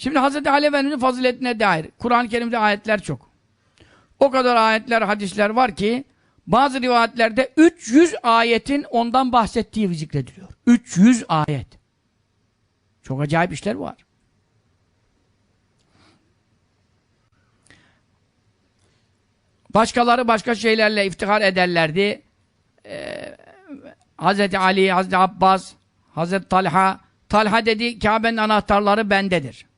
Şimdi Hz. Ali Efendimiz'in faziletine dair Kur'an-ı Kerim'de ayetler çok. O kadar ayetler, hadisler var ki bazı rivayetlerde 300 ayetin ondan bahsettiği zikrediliyor. 300 ayet. Çok acayip işler var. Başkaları başka şeylerle iftihar ederlerdi. Ee, Hz. Ali, Hz. Abbas, Hz. Talha. Talha dedi Kabe'nin anahtarları bendedir.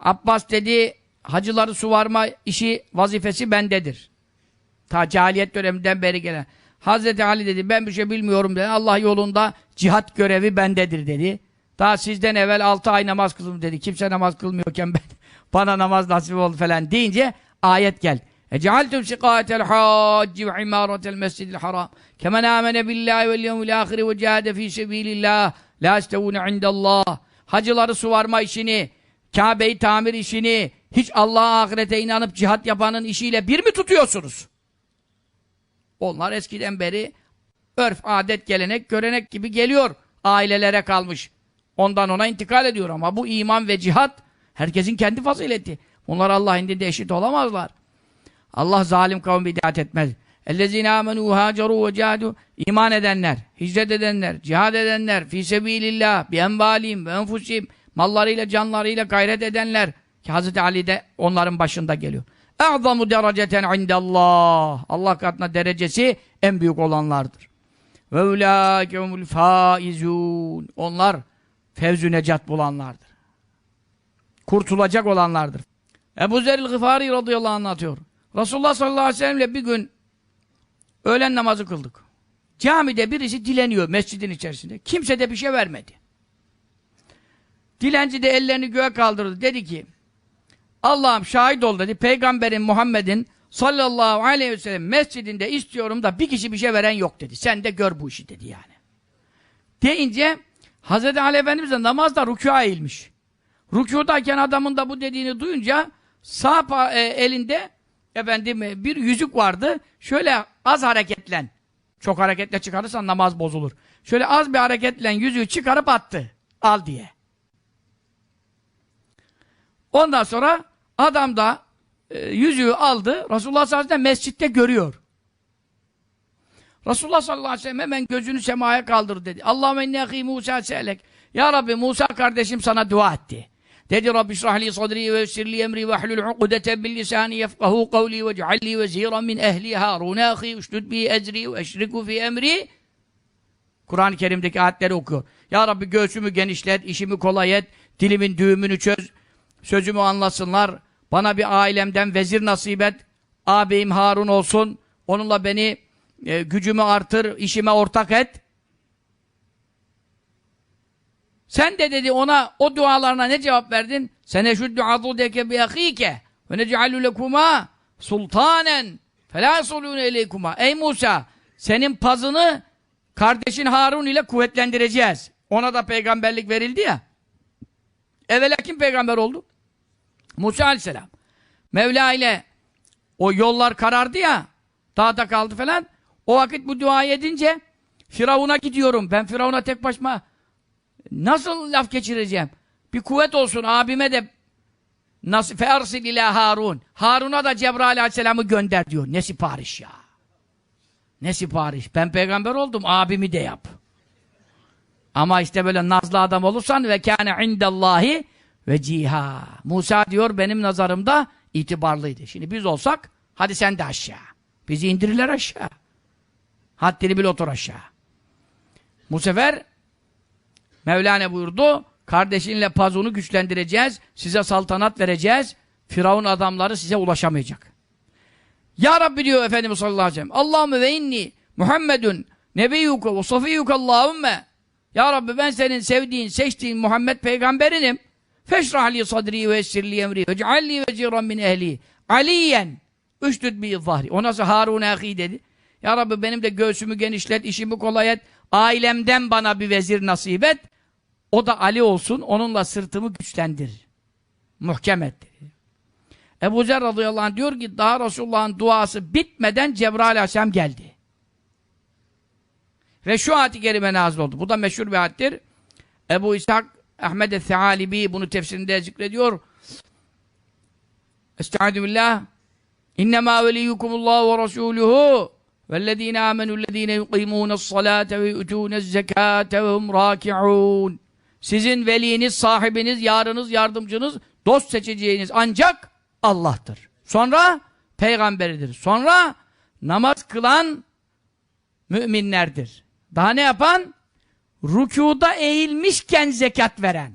Abbas dedi hacıları suvarma işi vazifesi bendedir. Ta cahiliyet döneminden beri gelen. Hazreti Ali dedi ben bir şey bilmiyorum dedi. Allah yolunda cihat görevi bendedir dedi. Daha sizden evvel altı ay namaz kıldım dedi. Kimse namaz kılmıyorken ben bana namaz nasip oldu falan deyince ayet geldi. Ecealtum sikâtel hacci ve imâretel mescidil haram. Kemen âmene billahi vel yevmil âhiri ve cihade fî sebîlillâh. La istevûne indallah. Hacıları suvarma işini, Kabe'yi tamir işini, hiç Allah'a ahirete inanıp cihat yapanın işiyle bir mi tutuyorsunuz? Onlar eskiden beri örf, adet, gelenek, görenek gibi geliyor. Ailelere kalmış. Ondan ona intikal ediyor ama bu iman ve cihat herkesin kendi fazileti. Bunlar Allah indinde eşit olamazlar. Allah zalim kavmi bidat etmez. اَلَّذِينَ آمَنُوا هَاجَرُوا وَجَاهَدُوا İman edenler, hicret edenler, cihad edenler, fi sebilillah, bi envalihim ve enfusihim, mallarıyla, canlarıyla gayret edenler ki Hz. Ali de onların başında geliyor. اَعْظَمُ dereceten indallah Allah katına derecesi en büyük olanlardır. Ve ulâkehumul faizun Onlar fevzü necat bulanlardır. Kurtulacak olanlardır. Ebu Zeril Gıfari radıyallahu anh anlatıyor. Resulullah sallallahu aleyhi ve sellemle bir gün öğlen namazı kıldık. Camide birisi dileniyor mescidin içerisinde. Kimse de bir şey vermedi. Dilenci de ellerini göğe kaldırdı. Dedi ki Allah'ım şahit ol dedi. Peygamberin Muhammed'in sallallahu aleyhi ve sellem mescidinde istiyorum da bir kişi bir şey veren yok dedi. Sen de gör bu işi dedi yani. Deyince Hz. Ali Efendimiz de namazda rükûa eğilmiş. Rükûdayken adamın da bu dediğini duyunca sağ e, elinde efendim e, bir yüzük vardı. Şöyle az hareketlen. Çok hareketle çıkarırsan namaz bozulur. Şöyle az bir hareketlen yüzüğü çıkarıp attı. Al diye. Ondan sonra adam da e, yüzüğü aldı. Resulullah sallallahu aleyhi ve sellem mescitte görüyor. Resulullah sallallahu aleyhi ve sellem hemen gözünü semaya kaldırdı dedi. Allahümme inni ahi Musa selek. Ya Rabbi Musa kardeşim sana dua etti. Dedi Rabbi şrahli sadri ve sirli emri ve hlul ukudete bil lisani yefkahu kavli ve cealli veziran min ehli harun ahi üştüd bi ezri ve eşriku fi emri Kur'an-ı Kerim'deki ayetleri okuyor. Ya Rabbi göğsümü genişlet, işimi kolay et, dilimin düğümünü çöz, sözümü anlasınlar, bana bir ailemden vezir nasip et, ağabeyim Harun olsun, onunla beni e, gücümü artır, işime ortak et. Sen de dedi ona o dualarına ne cevap verdin? Sene şuddu adudeke bi ahike ve nec'alu lekuma sultanen felâ sulûne eleykuma. Ey Musa senin pazını kardeşin Harun ile kuvvetlendireceğiz. Ona da peygamberlik verildi ya. Evvela kim peygamber oldu? Musa aleyhisselam. Mevla ile o yollar karardı ya, dağda kaldı falan. O vakit bu duayı edince Firavun'a gidiyorum. Ben Firavun'a tek başıma nasıl laf geçireceğim? Bir kuvvet olsun abime de nasıl fersil ila Harun. Harun'a da Cebrail aleyhisselamı gönder diyor. Ne sipariş ya? Ne sipariş? Ben peygamber oldum, abimi de yap. Ama işte böyle nazlı adam olursan ve kâne indallahi ve ciha. Musa diyor benim nazarımda itibarlıydı. Şimdi biz olsak hadi sen de aşağı. Bizi indirirler aşağı. Haddini bil otur aşağı. Bu sefer Mevlana buyurdu kardeşinle pazunu güçlendireceğiz. Size saltanat vereceğiz. Firavun adamları size ulaşamayacak. Ya Rabbi diyor Efendimiz sallallahu aleyhi ve sellem Allahümme ve inni Muhammedun nebiyyuke ve safiyyuke Allahümme Ya Rabbi ben senin sevdiğin, seçtiğin Muhammed peygamberinim. Feşrahli sadri ve essirli emri ve cealli ve ciran min ehli. Aliyen. Üştüd bi zahri. O nasıl Harun ahi dedi. Ya Rabbi benim de göğsümü genişlet, işimi kolay et. Ailemden bana bir vezir nasip et. O da Ali olsun. Onunla sırtımı güçlendir. Muhkem et. Ebu Zer radıyallahu anh diyor ki daha Resulullah'ın duası bitmeden Cebrail aleyhisselam geldi. Ve şu ayet-i kerime nazil oldu. Bu da meşhur bir ayettir. Ebu İshak Ahmed el-Thealibi bunu tefsirinde zikrediyor. Estaizu billah. İnnemâ veliyyukumullahu ve rasûluhu vellezîne âmenûllezîne yuqîmûne's-salâte ve yu'tûne'z-zekâte ve hum râki'ûn. Sizin veliniz, sahibiniz, yarınız, yardımcınız, dost seçeceğiniz ancak Allah'tır. Sonra peygamberidir. Sonra namaz kılan müminlerdir. Daha ne yapan? Rükuda eğilmişken zekat veren.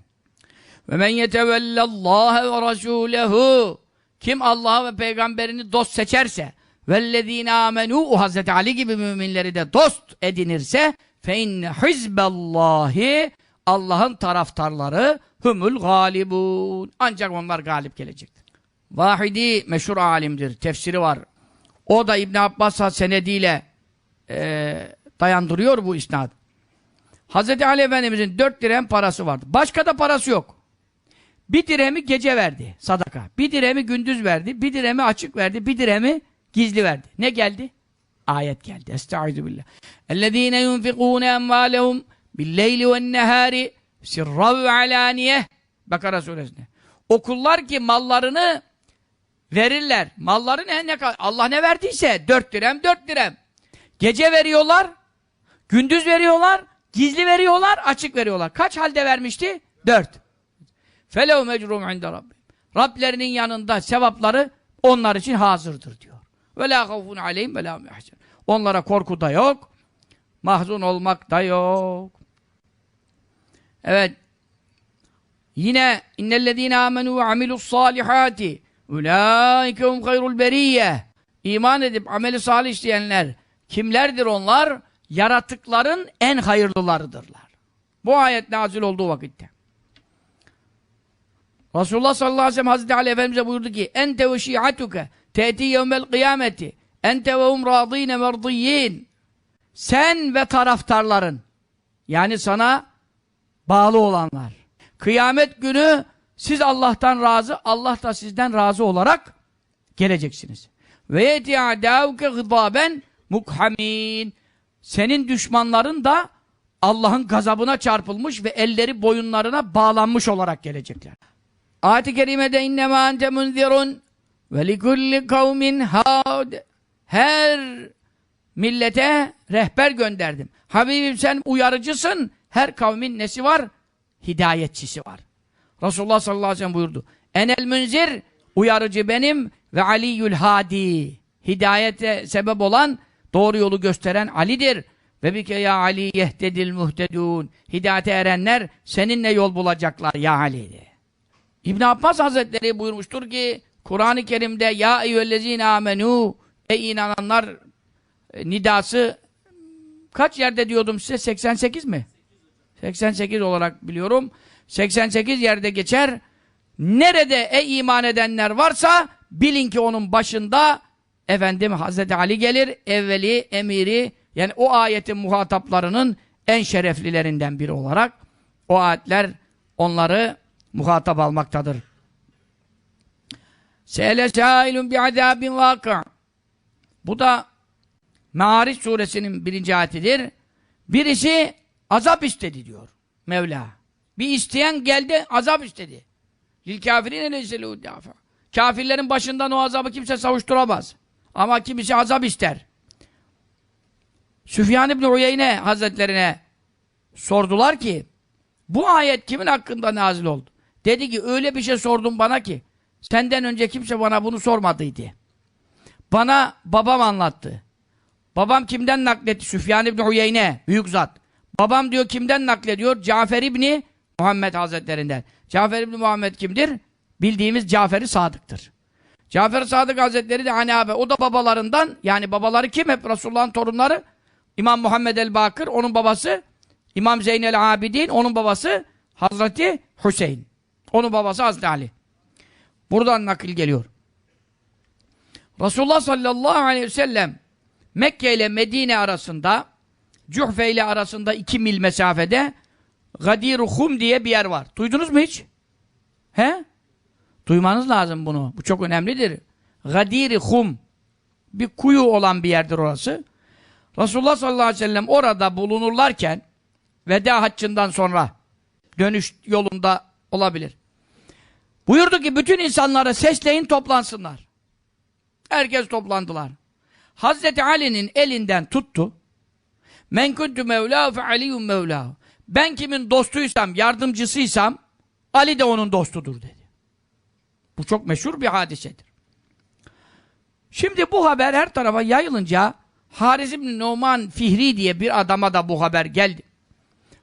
Ve men yetevellallâhe ve rasûlehu kim Allah'ı ve peygamberini dost seçerse vellezîne âmenû o Hazreti Ali gibi müminleri de dost edinirse fe inne hizballâhi Allah'ın taraftarları humul galibun. Ancak onlar galip gelecektir. Vahidi meşhur alimdir. Tefsiri var. O da İbn Abbas'a senediyle e, dayandırıyor bu isnad. Hazreti Ali Efendimizin dört dirhem parası vardı. Başka da parası yok. Bir dirhemi gece verdi sadaka. Bir dirhemi gündüz verdi. Bir dirhemi açık verdi. Bir dirhemi gizli verdi. Ne geldi? Ayet geldi. Estaizu billah. اَلَّذ۪ينَ يُنْفِقُونَ اَمْوَالَهُمْ بِالْلَيْلِ وَالنَّهَارِ سِرَّوْ عَلَانِيَةِ Bakara suresinde. Okullar ki mallarını verirler. Malları ne, ne kadar? Allah ne verdiyse dört dirhem dört dirhem. Gece veriyorlar, gündüz veriyorlar, gizli veriyorlar, açık veriyorlar. Kaç halde vermişti? Dört. Felev mecrum inde Rabbi. Rablerinin yanında sevapları onlar için hazırdır diyor. Ve la havfun aleyhim ve. Onlara korku da yok, mahzun olmak da yok. Evet. Yine innellezîne âmenû ve amilus salihâti ulaike hum hayrul beriyye. İman edip ameli salih işleyenler kimlerdir onlar? Yaratıkların en hayırlılarıdırlar. Bu ayet nazil olduğu vakitte. Resulullah sallallahu aleyhi ve sellem Hazreti Ali Efendimiz'e buyurdu ki ente ve şi'atuke te'ti yevmel kıyameti ente ve hum merdiyyin sen ve taraftarların yani sana bağlı olanlar kıyamet günü siz Allah'tan razı Allah da sizden razı olarak geleceksiniz. Ve yeti a'dâuke gıdâben mukhamin senin düşmanların da Allah'ın gazabına çarpılmış ve elleri boyunlarına bağlanmış olarak gelecekler. Ayet-i kerimede innemâ ente munzirun ve likulli kavmin haud her millete rehber gönderdim. Habibim sen uyarıcısın. Her kavmin nesi var? Hidayetçisi var. Resulullah sallallahu aleyhi ve sellem buyurdu. Enel münzir uyarıcı benim ve aliyyül hadi. Hidayete sebep olan doğru yolu gösteren Ali'dir. Ve bike ya Ali yehtedil muhtedun. Hidayete erenler seninle yol bulacaklar ya Ali. İbn Abbas Hazretleri buyurmuştur ki Kur'an-ı Kerim'de ya eyyühellezine amenu ey inananlar e, nidası kaç yerde diyordum size 88 mi? 88 olarak biliyorum. 88 yerde geçer. Nerede ey iman edenler varsa bilin ki onun başında efendim Hazreti Ali gelir. Evveli, emiri yani o ayetin muhataplarının en şereflilerinden biri olarak o ayetler onları muhatap almaktadır. Se'ele sâilun bi'azâbin vâkı' Bu da Me'ariç suresinin birinci ayetidir. Birisi azap istedi diyor Mevla. Bir isteyen geldi azap istedi. Lil kafirine leyselû dâfa. Kafirlerin başından o azabı kimse savuşturamaz. Ama kimisi azap ister. Süfyan İbni Uyeyne Hazretlerine sordular ki bu ayet kimin hakkında nazil oldu? Dedi ki öyle bir şey sordun bana ki senden önce kimse bana bunu sormadıydı. Bana babam anlattı. Babam kimden nakletti? Süfyan İbni Uyeyne, büyük zat. Babam diyor kimden naklediyor? Cafer İbni Muhammed Hazretlerinden. Cafer İbni Muhammed kimdir? Bildiğimiz Cafer-i Sadık'tır. Cafer-i Sadık Hazretleri de abi o da babalarından yani babaları kim? Hep Resulullah'ın torunları. İmam Muhammed el-Bakır onun babası. İmam Zeynel Abidin onun babası Hazreti Hüseyin. Onun babası Hazreti Ali. Buradan nakil geliyor. Resulullah sallallahu aleyhi ve sellem Mekke ile Medine arasında Cuhfe ile arasında iki mil mesafede gadir Hum diye bir yer var. Duydunuz mu hiç? He? Duymanız lazım bunu. Bu çok önemlidir. gadir Hum bir kuyu olan bir yerdir orası. Resulullah sallallahu aleyhi ve sellem orada bulunurlarken veda haccından sonra dönüş yolunda olabilir. Buyurdu ki bütün insanlara sesleyin toplansınlar. Herkes toplandılar. Hazreti Ali'nin elinden tuttu. Men kuntu mevla fe aliyyum mevla. Ben kimin dostuysam, yardımcısıysam Ali de onun dostudur dedi. Bu çok meşhur bir hadisedir. Şimdi bu haber her tarafa yayılınca Haris İbni Numan Fihri diye bir adama da bu haber geldi.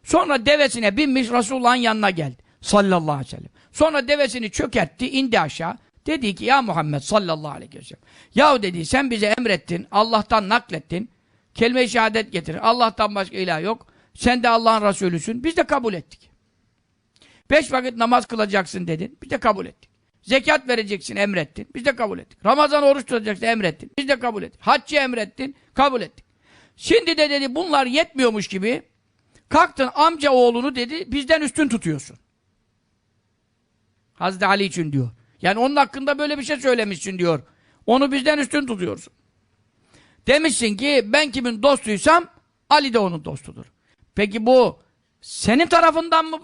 Sonra devesine binmiş Resulullah'ın yanına geldi. Sallallahu aleyhi ve sellem. Sonra devesini çökertti, indi aşağı. Dedi ki ya Muhammed sallallahu aleyhi ve sellem. Yahu dedi sen bize emrettin, Allah'tan naklettin. Kelime-i şehadet getirin. Allah'tan başka ilah yok. Sen de Allah'ın Resulüsün. Biz de kabul ettik. Beş vakit namaz kılacaksın dedin. Biz de kabul ettik. Zekat vereceksin emrettin. Biz de kabul ettik. Ramazan oruç tutacaksın emrettin. Biz de kabul ettik. Haccı emrettin. Kabul ettik. Şimdi de dedi bunlar yetmiyormuş gibi kalktın amca oğlunu dedi bizden üstün tutuyorsun. Hazreti Ali için diyor. Yani onun hakkında böyle bir şey söylemişsin diyor. Onu bizden üstün tutuyorsun. Demişsin ki ben kimin dostuysam Ali de onun dostudur. Peki bu senin tarafından mı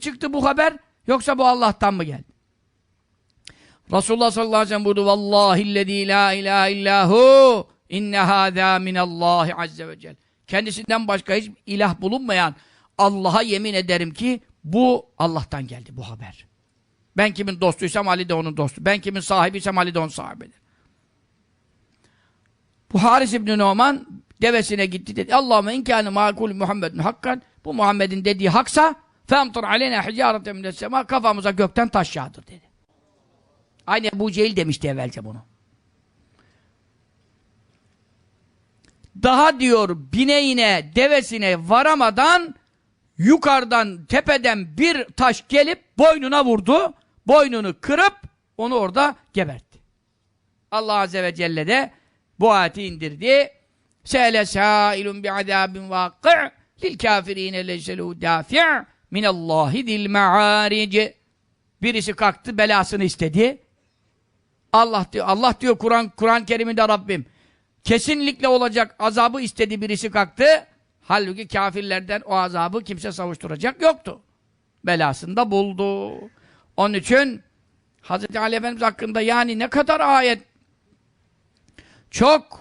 çıktı bu haber yoksa bu Allah'tan mı geldi? Resulullah sallallahu aleyhi ve sellem buyurdu Vallahillezî la ilahe illahu inne hâzâ minallâhi azze ve cel. Kendisinden başka hiç ilah bulunmayan Allah'a yemin ederim ki bu Allah'tan geldi bu haber. Ben kimin dostuysam Ali de onun dostu. Ben kimin sahibiysem Ali de onun sahibidir. Bu Haris İbni Numan devesine gitti dedi. Allahümme inkâne mâkul Muhammedun hakkan. Bu Muhammed'in dediği haksa femtur aleyna hicâreten mine's-semâ kafamıza gökten taş yağdır dedi. Aynı Ebu Cehil demişti evvelce bunu. Daha diyor bineğine, devesine varamadan yukarıdan, tepeden bir taş gelip boynuna vurdu. Boynunu kırıp onu orada gebertti. Allah Azze ve Celle de bu ayeti indirdi. Se'ele sâilun bi'azâbin vâkı' lil kâfirîne leyselû dâfi' minallâhi dil me'ârici. Birisi kalktı belasını istedi. Allah diyor, Allah diyor Kur'an Kur'an-ı Kerim'inde Rabbim kesinlikle olacak azabı istedi birisi kalktı. Halbuki kafirlerden o azabı kimse savuşturacak yoktu. Belasını da buldu. Onun için Hz. Ali Efendimiz hakkında yani ne kadar ayet çok